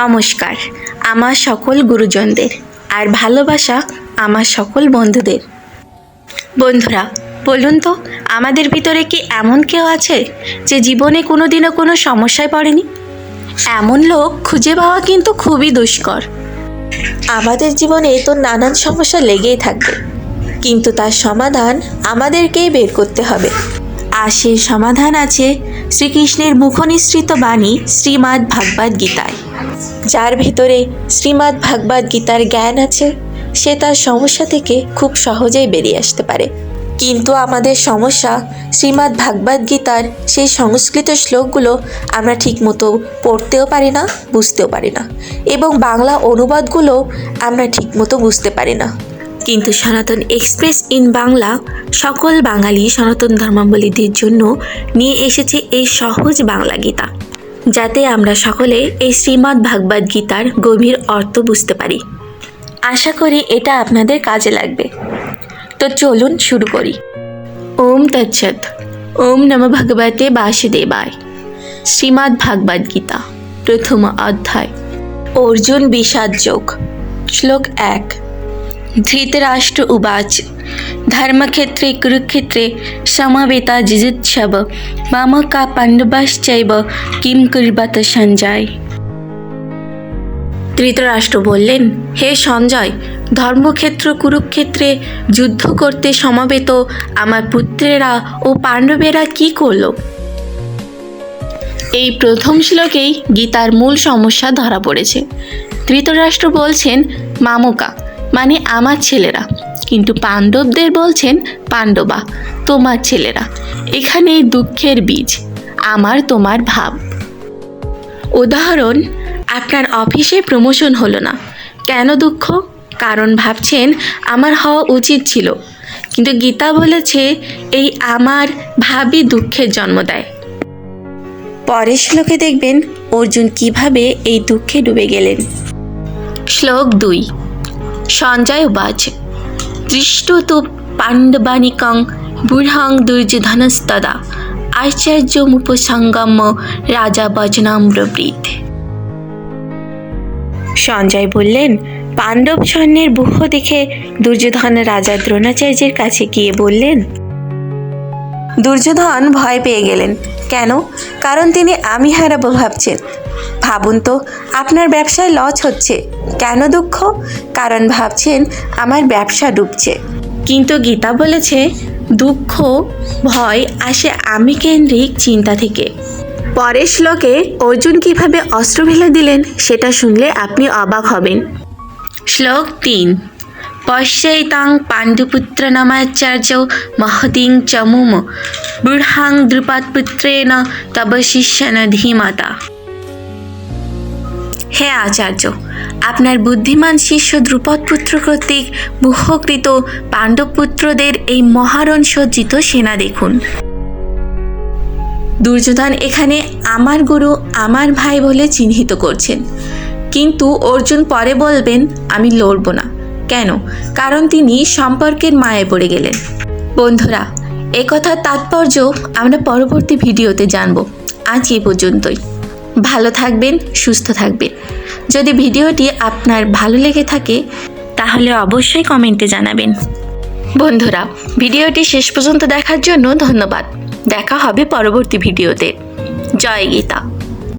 নমস্কার, আমার সকল গুরুজনদের আর ভালোবাসা আমার সকল বন্ধুদের। বন্ধুরা, বলুন তো, আমাদের ভিতরে কি এমন কেউ আছে যে জীবনে কোনো দিনও কোনো সমস্যায় পড়েনি? এমন লোক খুঁজে পাওয়া কিন্তু খুবই দুষ্কর। আমাদের জীবনে তো নানান সমস্যা লেগেই থাকবে, কিন্তু তার সমাধান আমাদেরকেই বের করতে হবে। আর সেই সমাধান আছে শ্রীকৃষ্ণের মুখনিসৃত বাণী শ্রীমদ্ ভাগবত গীতায়। যার ভিতরে শ্রীমদ্ ভাগবত গীতার জ্ঞান আছে, সে তার সমস্যা থেকে খুব সহজেই বেরিয়ে আসতে পারে। কিন্তু আমাদের সমস্যা শ্রীমদ্ ভাগবত গীতার সেই সংস্কৃত শ্লোকগুলো আমরা ঠিকমতো পড়তেও পারি না, বুঝতেও পারি না। এবং বাংলা অনুবাদগুলো আমরা ঠিকমতো বুঝতে পারি না। কিন্তু সনাতন এক্সপ্রেস ইন বাংলা সকল বাঙালি সনাতন ধর্মাবলীদের জন্য নিয়ে এসেছে এই সহজ বাংলা গীতা। যাতে আমরা সকলে এই শ্রীমদ্ ভাগবত গীতার গভীর অর্থ বুঝতে পারি। আশা করি এটা আপনাদের কাজে লাগবে। তো চলুন শুরু করি। ওম তচ্ছত ওম নম ভগবতে বাসুদেবায়। শ্রীমদ্ ভাগবত গীতা, প্রথম অধ্যায়। অর্জুন বিষাদ যোগ, শ্লোক এক। ধৃতরাষ্ট্র উবাচ। ধর্মক্ষেত্রে কুরুক্ষেত্রে সমবেতা জিজিৎসব মম কা পাণ্ডবাশ্চৈব কিম কুর্বত সঞ্জয় ধৃতরাষ্ট্র বললেন হে সঞ্জয় ধর্মক্ষেত্র কুরুক্ষেত্রে যুদ্ধ করতে সমবেত আমার পুত্রেরা ও পাণ্ডবেরা কি করল? এই প্রথম শ্লোকেই গীতার মূল সমস্যা ধরা পড়েছে। ধৃতরাষ্ট্র বলছেন, মামকা মানে আমার ছেলেরা কিন্তু পাণ্ডবদের বলছেন পাণ্ডবা, তোমার ছেলেরা এখানেই দুঃখের বীজ, আমার তোমার ভাব। উদাহরণ, আপনার অফিসে প্রমোশন হলো না। কেন দুঃখ? কারণ ভাবছেন আমার হওয়া উচিত ছিল। কিন্তু গীতা বলেছে, এই আমার ভাবই দুঃখের জন্ম দেয়। পরের শ্লোকে দেখবেন অর্জুন কীভাবে এই দুঃখে ডুবে গেলেন। শ্লোক দুই, সঞ্জয় উবাচ দৃষ্ট তো পাণ্ডবানিকং বুঢ়াং দুর্যোধনস্তদা। আশ্চর্যমুপসঙ্গম রাজা বচনাম্রবৃত সঞ্জয় বললেন পাণ্ডব সৈন্যের বুহ দেখে দুর্যোধন রাজা দ্রোণাচার্যের কাছে গিয়ে বললেন দুর্যোধন ভয় পেয়ে গেলেন। কেন? কারণ তিনি আমি হারাবো ভাবছেন। ভাবুন তো আপনার ব্যবসায় লস হচ্ছে। কেন দুঃখ? কারণ ভাবছেন আমার ব্যবসা ডুবছে। কিন্তু গীতা বলেছে দুঃখ ভয় আসে আমি কেন্দ্রিক চিন্তা থেকে। পরের শ্লোকে অর্জুন কীভাবে অস্ত্র ফেলে দিলেন সেটা শুনলে আপনি অবাক হবেন। শ্লোক তিন পশ্যৈতাং পাণ্ডুপুত্র নামাচার্য মহতিং চমুম বৃঢ়াং দ্রুপাৎপুত্রেণ তব শিষ্যন ধীমাতা হে আচার্য, আপনার বুদ্ধিমান শিষ্য দ্রুপদপুত্র কর্তৃক মুহকৃত পাণ্ডবপুত্রদের এই মহারণ সজ্জিত সেনা দেখুন। দুর্যোধন এখানে আমার গুরু, আমার ভাই বলে চিহ্নিত করছেন। কিন্তু অর্জুন পরে বলবেন, আমি লড়ব না। কেন? কারণ তিনি সম্পর্কের মায়ে পড়ে গেলেন। বন্ধুরা, এ কথার তাৎপর্য আমরা পরবর্তী ভিডিওতে জানব। আজ এ পর্যন্তই। ভালো থাকবেন, সুস্থ থাকবেন। যদি ভিডিওটি আপনার ভালো লেগে থাকে, তাহলে অবশ্যই কমেন্টে জানাবেন। বন্ধুরা, ভিডিওটি শেষ পর্যন্ত দেখার জন্য ধন্যবাদ। দেখা হবে পরবর্তী ভিডিওতে। জয় গীতা।